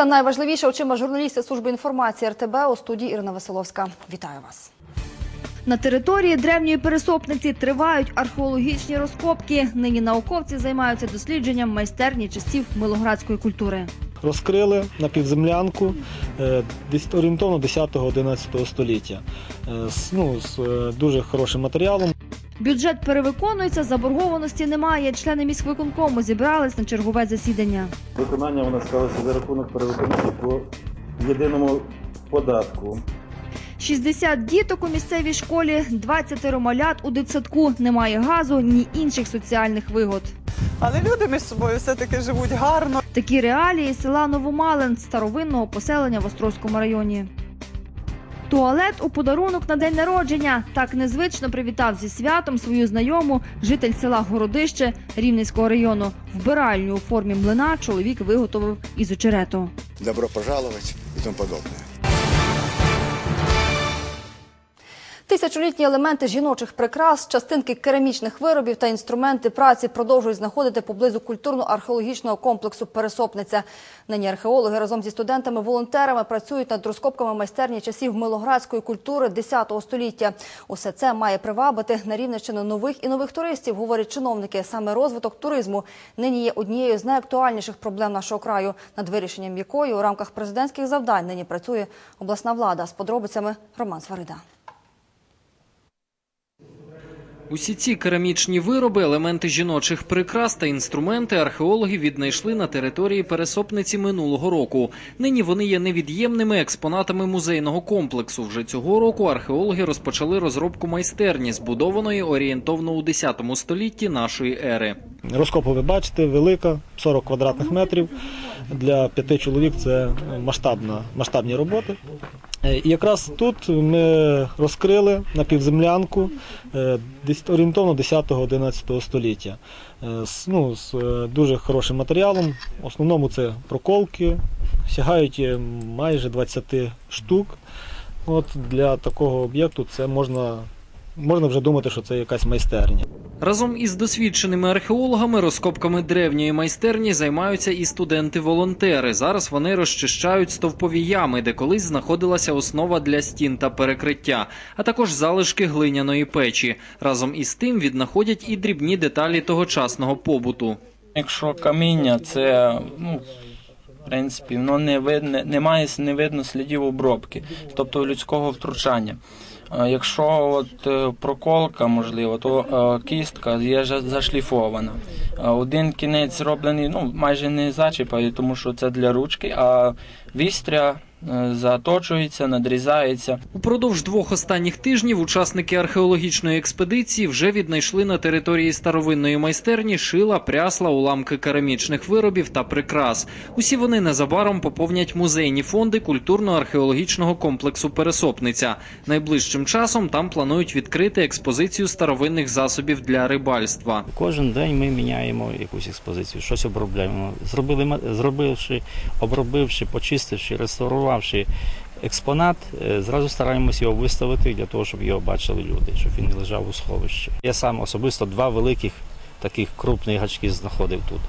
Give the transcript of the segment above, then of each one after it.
Усе найважливіше очима журналістів служби інформації РТБ у студії Ірина Василовська. Вітаю вас. На території древньої пересопниці тривають археологічні розкопки. Нині науковці займаються дослідженням майстерні часів милоградської культури. розкрили напівземлянку е, десь орієнтовно 10-11 століття. Е, з, ну, з е, дуже хорошим матеріалом. Бюджет перевиконується, заборгованості немає. Члени міськвиконкому зібрались на чергове засідання. Виконання у нас склалося за рахунок перевиконання по єдиному податку. 60 діток у місцевій школі, 20 малят у дитсадку. Немає газу, ні інших соціальних вигод. Але люди між собою все-таки живуть гарно. Такі реалії села Новомалин старовинного поселення в Острозькому районі. Туалет у подарунок на день народження. Так незвично привітав зі святом свою знайому житель села Городище Рівненського району. Вбиральню у формі млина чоловік виготовив із очерету. добро пожаловать і тому подобное. Тисячолітні елементи жіночих прикрас, частинки керамічних виробів та інструменти праці продовжують знаходити поблизу культурно-археологічного комплексу Пересопниця. Нині археологи разом зі студентами-волонтерами працюють над розкопками майстерні часів милоградської культури 10 століття. Усе це має привабити на Рівненщину нових і нових туристів, говорять чиновники. Саме розвиток туризму нині є однією з найактуальніших проблем нашого краю, над вирішенням якої у рамках президентських завдань нині працює обласна влада. З подробицями Роман Сварида. Усі ці керамічні вироби, елементи жіночих прикрас та інструменти археологи віднайшли на території пересопниці минулого року. Нині вони є невід'ємними експонатами музейного комплексу. Вже цього року археологи розпочали розробку майстерні, збудованої орієнтовно у 10 столітті нашої ери. Розкопу ви бачите, велика, 40 квадратних метрів. Для п'яти чоловік це масштабна, масштабні роботи. Е, якраз тут ми розкрили напівземлянку е, орієнтовно 10-11 століття. Е, з, ну, з дуже хорошим матеріалом. В основному це проколки, сягають майже 20 штук. От для такого об'єкту це можна, можна вже думати, що це якась майстерня. Разом із досвідченими археологами розкопками древньої майстерні займаються і студенти-волонтери. Зараз вони розчищають стовпові ями, де колись знаходилася основа для стін та перекриття, а також залишки глиняної печі. Разом із тим віднаходять і дрібні деталі тогочасного побуту. Якщо каміння, це ну, в принципі, воно не видно, немає не видно слідів обробки, тобто людського втручання. А Якщо от е, проколка, можливо, то е, кістка є зашліфована. Один кінець зроблений, ну майже не зачіпає, тому що це для ручки, а вістря е, заточується, надрізається. Упродовж двох останніх тижнів учасники археологічної експедиції вже віднайшли на території старовинної майстерні шила, прясла, уламки керамічних виробів та прикрас. Усі вони незабаром поповнять музейні фонди культурно-археологічного комплексу Пересопниця. Найближчим часом там планують відкрити експозицію старовинних засобів для рибальства. Кожен день ми міняємо якусь експозицію, щось обробляємо. Зробили ма- зробивши, обробивши, почистивши, реставрувавши експонат, е, зразу стараємося його виставити для того, щоб його бачили люди, щоб він не лежав у сховищі. Я сам особисто два великих таких крупних гачки знаходив тут.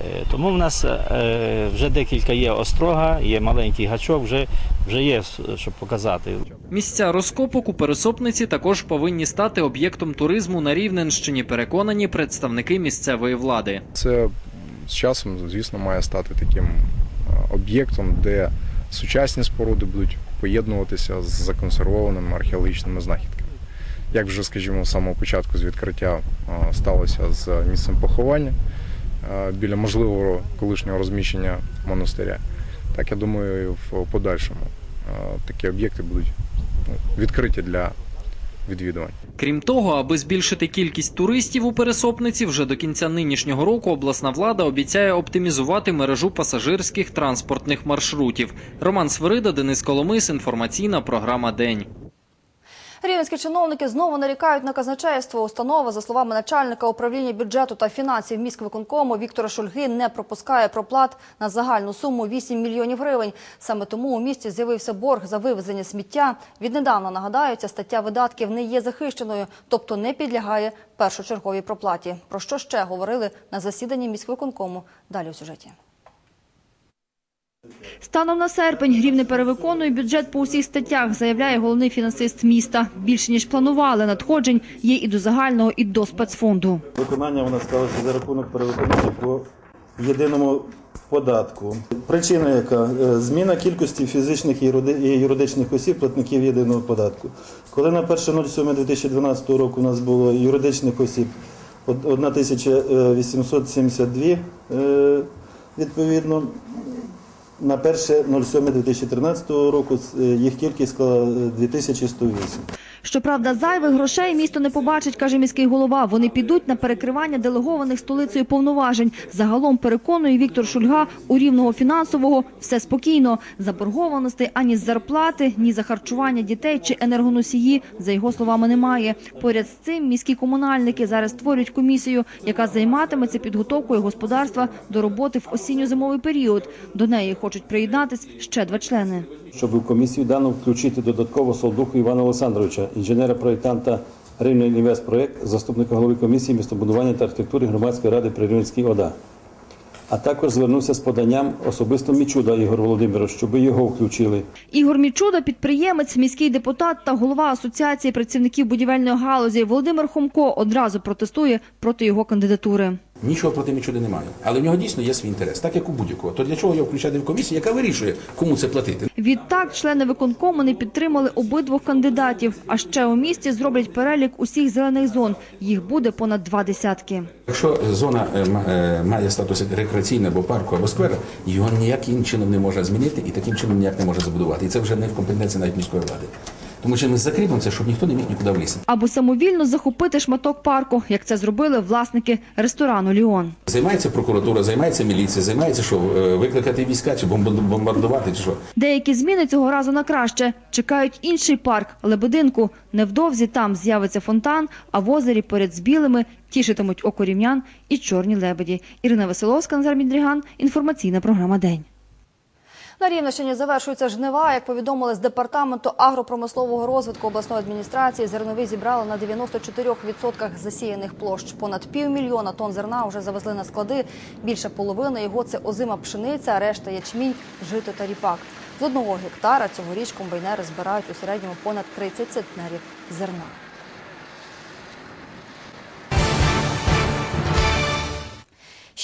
Е, Тому в нас е, вже декілька є острога, є маленький гачок, вже, вже є, щоб показати. Місця розкопок у Пересопниці також повинні стати об'єктом туризму на Рівненщині, переконані представники місцевої влади. Це з часом, звісно, має стати таким об'єктом, де сучасні споруди будуть поєднуватися з законсервованими археологічними знахідками. Як вже, скажімо, з самого початку з відкриття сталося з місцем поховання біля можливого колишнього розміщення монастиря, так я думаю, в подальшому такі об'єкти будуть ну, відкриті для відвідувань. Крім того, аби збільшити кількість туристів у Пересопниці, вже до кінця нинішнього року обласна влада обіцяє оптимізувати мережу пасажирських транспортних маршрутів. Роман Свирида, Денис Коломис, інформаційна програма День. Рівненські чиновники знову нарікають на казначейство. Установа, за словами начальника управління бюджету та фінансів міськвиконкому Віктора Шульги, не пропускає проплат на загальну суму 8 мільйонів гривень. Саме тому у місті з'явився борг за вивезення сміття. Віднедавна нагадаю, ця стаття видатків не є захищеною, тобто не підлягає першочерговій проплаті. Про що ще говорили на засіданні міськвиконкому? Далі у сюжеті. Станом на серпень Рівне перевиконує бюджет по усіх статтях, заявляє головний фінансист міста. Більше ніж планували. Надходжень є і до загального, і до спецфонду. Виконання вона сталося за рахунок перевиконання по єдиному податку. Причина яка? Е, Зміна кількості фізичних і юридичних осіб платників єдиного податку. Коли на 1.07.2012 року у нас було юридичних осіб од- 1872 е, відповідно, на 1.07.2013 року е, їх кількість склала е, 2108. Щоправда, зайвих грошей місто не побачить, каже міський голова. Вони підуть на перекривання делегованих столицею повноважень. Загалом переконує Віктор Шульга у рівного фінансового все спокійно. Заборгованостей ані з зарплати, ні за харчування дітей чи енергоносії, за його словами, немає. Поряд з цим міські комунальники зараз створюють комісію, яка займатиметься підготовкою господарства до роботи в осінньо-зимовий період. До неї хочуть приєднатись ще два члени. Щоб в комісію дану включити додатково Солдуху Івана Олександровича, інженера-проєктанта Рівне Інвестпроєкт, заступника голови комісії містобудування та архітектури громадської ради при Рівненській ОДА. А також звернувся з поданням особисто Мічуда Ігор Володимирович, щоб його включили. Ігор Мічуда, підприємець, міський депутат та голова асоціації працівників будівельної галузі Володимир Хомко одразу протестує проти його кандидатури. Нічого проти нічого немає. Але в нього дійсно є свій інтерес, так як у будь-якого. То для чого його включати в комісію, яка вирішує, кому це платити? Відтак, члени виконкому не підтримали обидвох кандидатів. А ще у місті зроблять перелік усіх зелених зон. Їх буде понад два десятки. Якщо зона е, е, має статус рекреаційна або парку або сквера, його ніяким чином не можна змінити і таким чином ніяк не може забудувати. І це вже не в компетенції навіть міської влади. Тому що ми закріпимо це, щоб ніхто не міг нікуди влізти. Або самовільно захопити шматок парку, як це зробили власники ресторану Ліон. Займається прокуратура, займається міліція, займається що е, викликати війська чи бомбар- бомбардувати, чи що. Деякі зміни цього разу на краще. Чекають інший парк Лебединку. Невдовзі там з'явиться фонтан, а в озері поряд з білими тішитимуть око рівнян і чорні лебеді. Ірина Веселовська, Назар Мідріган. Інформаційна програма День. На Рівненщині завершуються жнива. Як повідомили з департаменту агропромислового розвитку обласної адміністрації, зернові зібрали на 94% засіяних площ. Понад півмільйона тонн зерна вже завезли на склади. Більше половини його це озима пшениця, решта ячмінь, жито та ріпак. З одного гектара цьогоріч комбайнери збирають у середньому понад 30 центнерів зерна.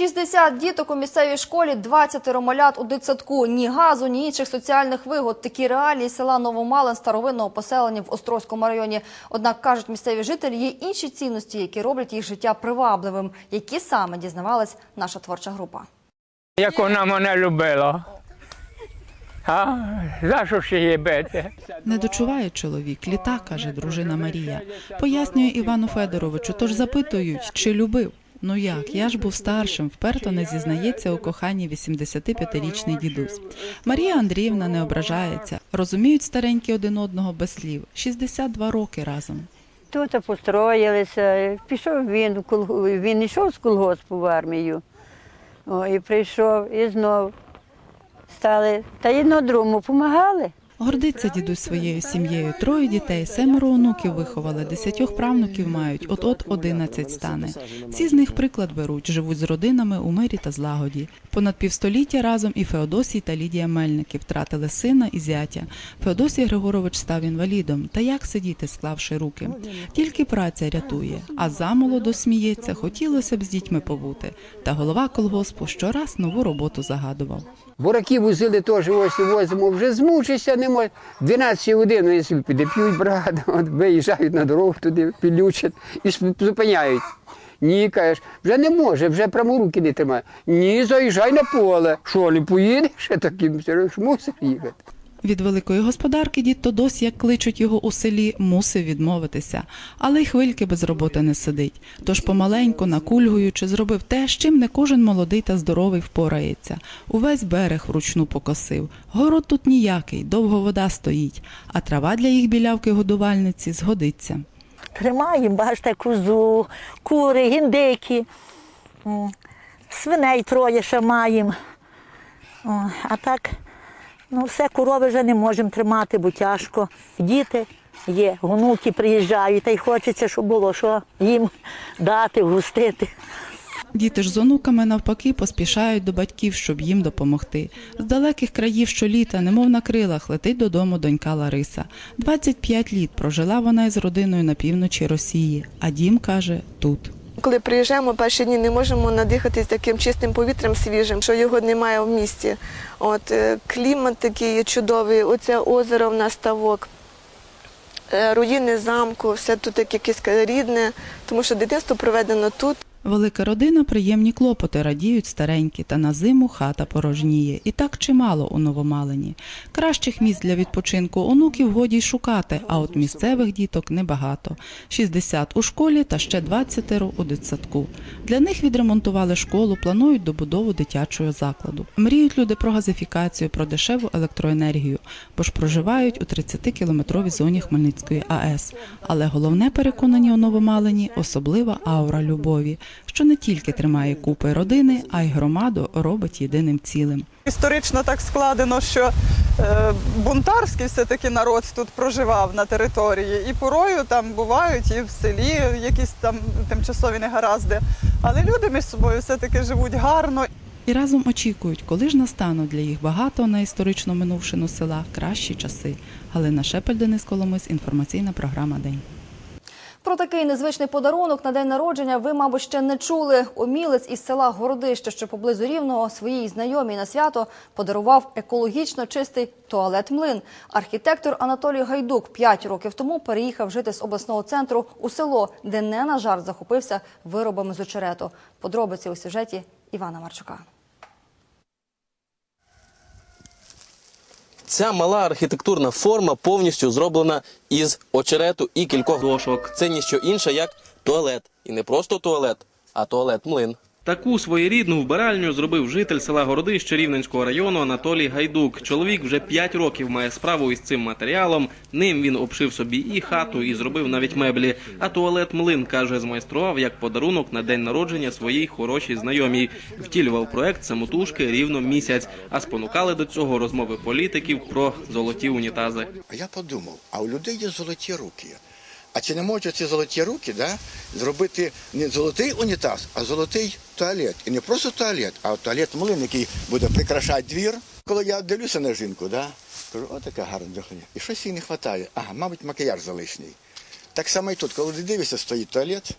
«60 діток у місцевій школі, 20 малят у дитсадку. Ні газу, ні інших соціальних вигод. Такі реалії села Новомалин старовинного поселення в Острозькому районі. Однак, кажуть місцеві жителі, є інші цінності, які роблять їх життя привабливим. Які саме дізнавалась наша творча група. Як вона мене любила. А? За що ще її бити? Не дочуває чоловік, літа, каже дружина Марія. Пояснює Івану Федоровичу, тож запитують, чи любив. Ну як, я ж був старшим, вперто не зізнається у коханні 85-річний дідусь. Марія Андріївна не ображається. Розуміють старенькі один одного без слів. 62 роки разом. Тут построїлися, пішов він, він йшов з колгоспу в армію. О, і прийшов, і знов стали. Та одно другому допомагали. Гордиться дідусь своєю сім'єю. Троє дітей, семеро онуків виховали, десятьох правнуків мають, от-от одинадцять стане. Всі з них приклад беруть, живуть з родинами у мирі та злагоді. Понад півстоліття разом і Феодосій та Лідія Мельники втратили сина і зятя. Феодосій Григорович став інвалідом. Та як сидіти, склавши руки? Тільки праця рятує. А замолоду сміється, хотілося б з дітьми побути. Та голова колгоспу щораз нову роботу загадував. Бураки возили теж ось возимо, вже змучишся, не може. 12 годин вони собі піде, п'ють брат, от виїжджають на дорогу туди, підлючать і зупиняють. Ні, кажеш, вже не може, вже прямо руки не тримає. Ні, заїжджай на поле. Що, не поїдеш? Таким мусиш їхати. Від великої господарки дід Тодос, як кличуть його у селі, мусив відмовитися, але й хвильки без роботи не сидить. Тож помаленьку, накульгуючи, зробив те, з чим не кожен молодий та здоровий впорається. Увесь берег вручну покосив. Город тут ніякий, довго вода стоїть, а трава для їх білявки годувальниці згодиться. Тримаємо, бачите, козу, кури, гіндики, свиней троє ще маємо. А так, ну все, корови вже не можемо тримати, бо тяжко. Діти є, онуки приїжджають, та й хочеться, щоб було що їм дати, вгустити. Діти ж з онуками навпаки поспішають до батьків, щоб їм допомогти. З далеких країв щоліта, немов на крилах, летить додому донька Лариса. 25 літ прожила вона із родиною на півночі Росії, а дім каже тут. Коли приїжджаємо перші дні, не можемо надихатись таким чистим повітрям свіжим, що його немає в місті. От е, клімат такий чудовий, оце озеро в нас ставок, е, руїни замку, все тут якесь рідне, тому що дитинство проведено тут. Велика родина, приємні клопоти радіють старенькі, та на зиму хата порожніє. І так чимало у Новомалині. Кращих місць для відпочинку онуків годі й шукати, а от місцевих діток небагато. 60 у школі та ще 20 у дитсадку. Для них відремонтували школу, планують добудову дитячого закладу. Мріють люди про газифікацію, про дешеву електроенергію, бо ж проживають у 30-кілометровій зоні Хмельницької АЕС. Але головне переконані у Новомалині особлива аура любові, що не тільки тримає купи родини, а й громаду робить єдиним цілим. Історично так складено, що е, бунтарський все-таки народ тут проживав на території. І порою там бувають, і в селі якісь там тимчасові негаразди. Але люди між собою все-таки живуть гарно. І разом очікують, коли ж настануть для їх багато на історично минувшину села кращі часи. Галина Шепель, Денис Коломис, інформаційна програма День. Про такий незвичний подарунок на день народження ви, мабуть, ще не чули. Умілець із села Городище, що поблизу Рівного, своїй знайомій на свято подарував екологічно чистий туалет-млин. Архітектор Анатолій Гайдук 5 років тому переїхав жити з обласного центру у село, де не на жарт захопився виробами з очерету. Подробиці у сюжеті Івана Марчука. Ця мала архітектурна форма повністю зроблена із очерету і кількох дошок. Це ніщо інше, як туалет. І не просто туалет, а туалет-млин. Таку своєрідну вбиральню зробив житель села Городище Рівненського району Анатолій Гайдук. Чоловік вже 5 років має справу із цим матеріалом. Ним він обшив собі і хату, і зробив навіть меблі. А туалет млин каже, змайстрував як подарунок на день народження своїй хорошій знайомій. Втілював проект самотужки рівно місяць. А спонукали до цього розмови політиків про золоті унітази. А я подумав, а у людей є золоті руки. А чи не можуть ці золоті руки да, зробити не золотий унітаз, а золотий туалет? І не просто туалет, а туалет млин, який буде прикрашати двір. Коли я дивлюся на жінку, да, кажу, о, така гарна дохання. І щось їй не вистачає. Ага, мабуть, макіяж залишній. Так само і тут, коли ти дивишся, стоїть туалет,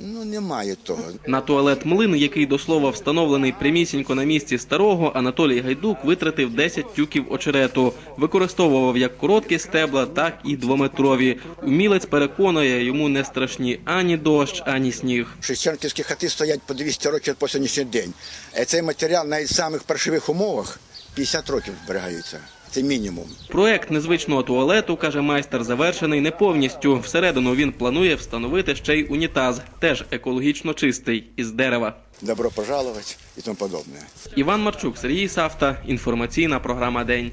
ну немає того. На туалет млин, який до слова встановлений прямісінько на місці старого, Анатолій Гайдук витратив 10 тюків очерету. Використовував як короткі стебла, так і двометрові. Умілець переконує, йому не страшні ані дощ, ані сніг. Шевченківські хати стоять по 200 років по сьогоднішній день. Е, Цей матеріал навіть в самих паршивих умовах 50 років зберігається. Це мінімум. Проект незвичного туалету, каже майстер, завершений не повністю. Всередину він планує встановити ще й унітаз, теж екологічно чистий, із дерева. Добро пожаловать і тому подобне. Іван Марчук, Сергій Савта. Інформаційна програма День.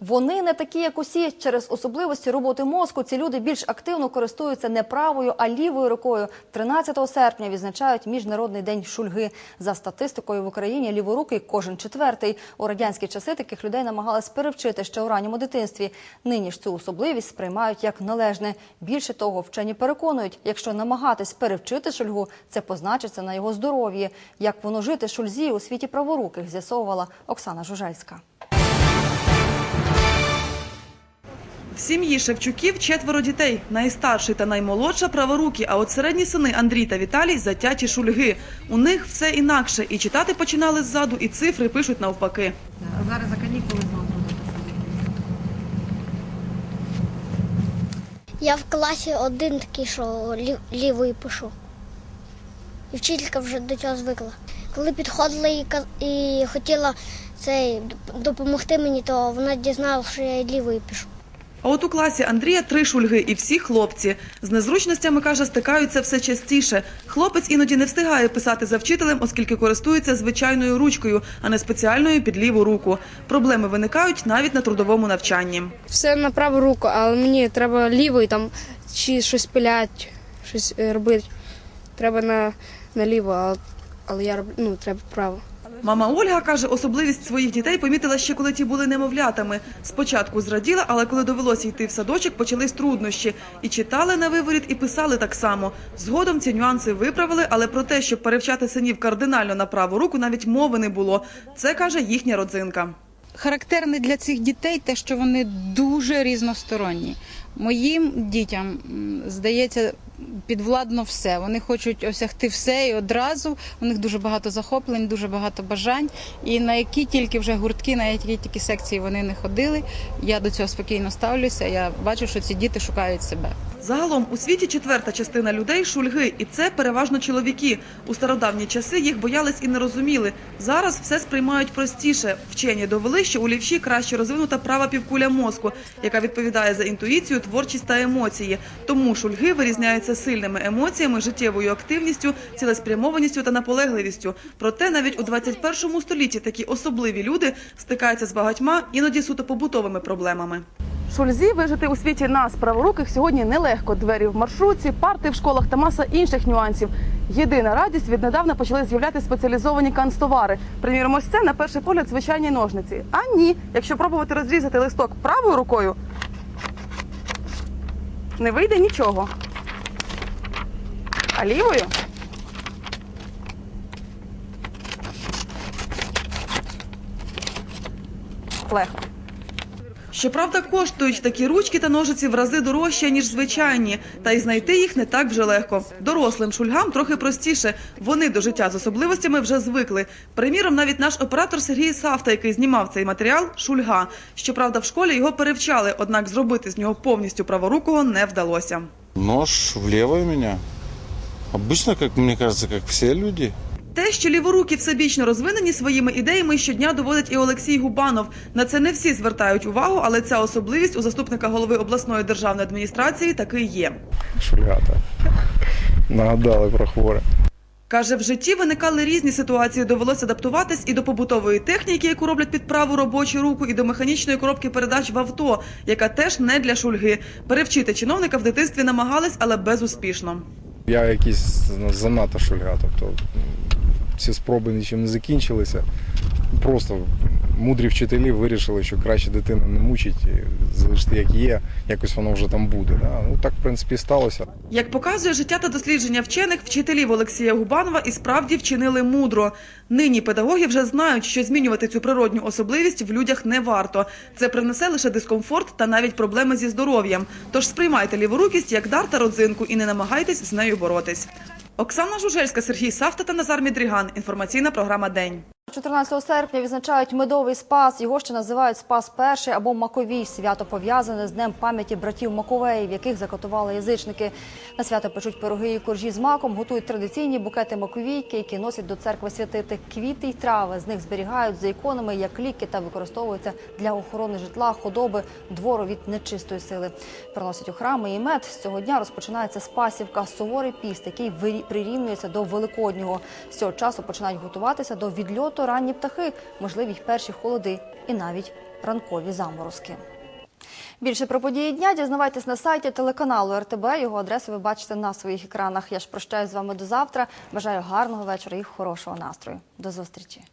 Вони не такі, як усі. Через особливості роботи мозку ці люди більш активно користуються не правою, а лівою рукою. 13 серпня відзначають Міжнародний день шульги. За статистикою в Україні ліворукий кожен четвертий. У радянські часи таких людей намагались перевчити ще у ранньому дитинстві. Нині ж цю особливість сприймають як належне. Більше того, вчені переконують, якщо намагатись перевчити шульгу, це позначиться на його здоров'ї. Як воно жити шульзі у світі праворуких, з'ясовувала Оксана Жужельська. В сім'ї Шевчуків четверо дітей. Найстарший та наймолодша праворукі, а от середні сини Андрій та Віталій затяті шульги. У них все інакше. І читати починали ззаду, і цифри пишуть навпаки. Зараз за канікули Я в класі один такий, що лів- лівою пишу. І вчителька вже до цього звикла. Коли підходила і, каз- і хотіла цей, допомогти мені, то вона дізналася, що я лівою пишу. А от у класі Андрія три шульги і всі хлопці. З незручностями, каже, стикаються все частіше. Хлопець іноді не встигає писати за вчителем, оскільки користується звичайною ручкою, а не спеціальною під ліву руку. Проблеми виникають навіть на трудовому навчанні. Все на праву руку, але мені треба лівою там чи щось пилять, щось е, робити. Треба на, на ліву, але, але я роблю, ну, треба право. Мама Ольга каже, особливість своїх дітей помітила ще коли ті були немовлятами. Спочатку зраділа, але коли довелося йти в садочок, почались труднощі. І читали на виворіт, і писали так само. Згодом ці нюанси виправили, але про те, щоб перевчати синів кардинально на праву руку, навіть мови не було. Це каже їхня родзинка. Характерне для цих дітей те, що вони дуже різносторонні. Моїм дітям здається підвладно все. Вони хочуть осягти все і одразу. У них дуже багато захоплень, дуже багато бажань. І на які тільки вже гуртки, на які тільки секції вони не ходили. Я до цього спокійно ставлюся. Я бачу, що ці діти шукають себе. Загалом у світі четверта частина людей шульги, і це переважно чоловіки. У стародавні часи їх боялись і не розуміли. Зараз все сприймають простіше. Вчені довели, що у лівші краще розвинута права півкуля мозку, яка відповідає за інтуїцію, творчість та емоції. Тому шульги вирізняються сильними емоціями, життєвою активністю, цілеспрямованістю та наполегливістю. Проте навіть у 21 столітті такі особливі люди стикаються з багатьма, іноді суто побутовими проблемами. Шульзі вижити у світі нас, праворуких, сьогодні нелегко. Двері в маршрутці, парти в школах та маса інших нюансів. Єдина радість віднедавна почали з'являти спеціалізовані канцтовари. Приміром, ось це на перший погляд звичайні ножниці. А ні, якщо пробувати розрізати листок правою рукою, не вийде нічого. А лівою легко. Щоправда, коштують такі ручки та ножиці в рази дорожче, ніж звичайні, та й знайти їх не так вже легко. Дорослим шульгам трохи простіше. Вони до життя з особливостями вже звикли. Приміром, навіть наш оператор Сергій Савта, який знімав цей матеріал, шульга. Щоправда, в школі його перевчали, однак зробити з нього повністю праворукого не вдалося. Нож в левое у меня. Обычно, как мне кажется, как все люди. Те, що ліворуки всебічно розвинені своїми ідеями, щодня доводить і Олексій Губанов. На це не всі звертають увагу, але ця особливість у заступника голови обласної державної адміністрації таки є. Шульгата. Нагадали про хворе. Каже, в житті виникали різні ситуації. Довелося адаптуватись і до побутової техніки, яку роблять під праву робочу руку, і до механічної коробки передач в авто, яка теж не для шульги. Перевчити чиновника в дитинстві намагались, але безуспішно. Я якийсь ну, занадто шульга, тобто ці спроби нічим не закінчилися. Просто мудрі вчителі вирішили, що краще дитину не мучить, залишити як є, якось воно вже там буде. Да? Ну так, в принципі, сталося. Як показує життя та дослідження вчених, вчителів Олексія Губанова і справді вчинили мудро. Нині педагоги вже знають, що змінювати цю природню особливість в людях не варто. Це принесе лише дискомфорт та навіть проблеми зі здоров'ям. Тож сприймайте ліворукість як дар та родзинку і не намагайтесь з нею боротись. Оксана Жужельська, Сергій Савта та Назар Мідріган. Інформаційна програма День. 14 серпня відзначають медовий спас. Його ще називають Спас Перший або Маковій. Свято пов'язане з днем пам'яті братів Маковеїв, яких закатували язичники. На свято печуть пироги і коржі з маком, готують традиційні букети маковійки, які носять до церкви святити квіти й трави. З них зберігають за іконами як ліки та використовуються для охорони житла, худоби, двору від нечистої сили. Приносять у храми і мед. З цього дня розпочинається Спасівка, суворий піст, який прирівнюється до Великоднього. З цього часу починають готуватися до відльоту ранні птахи, можливі й перші холоди і навіть ранкові заморозки. Більше про події дня дізнавайтесь на сайті телеканалу РТБ. Його адресу ви бачите на своїх екранах. Я ж прощаюсь з вами до завтра. Бажаю гарного вечора і хорошого настрою. До зустрічі.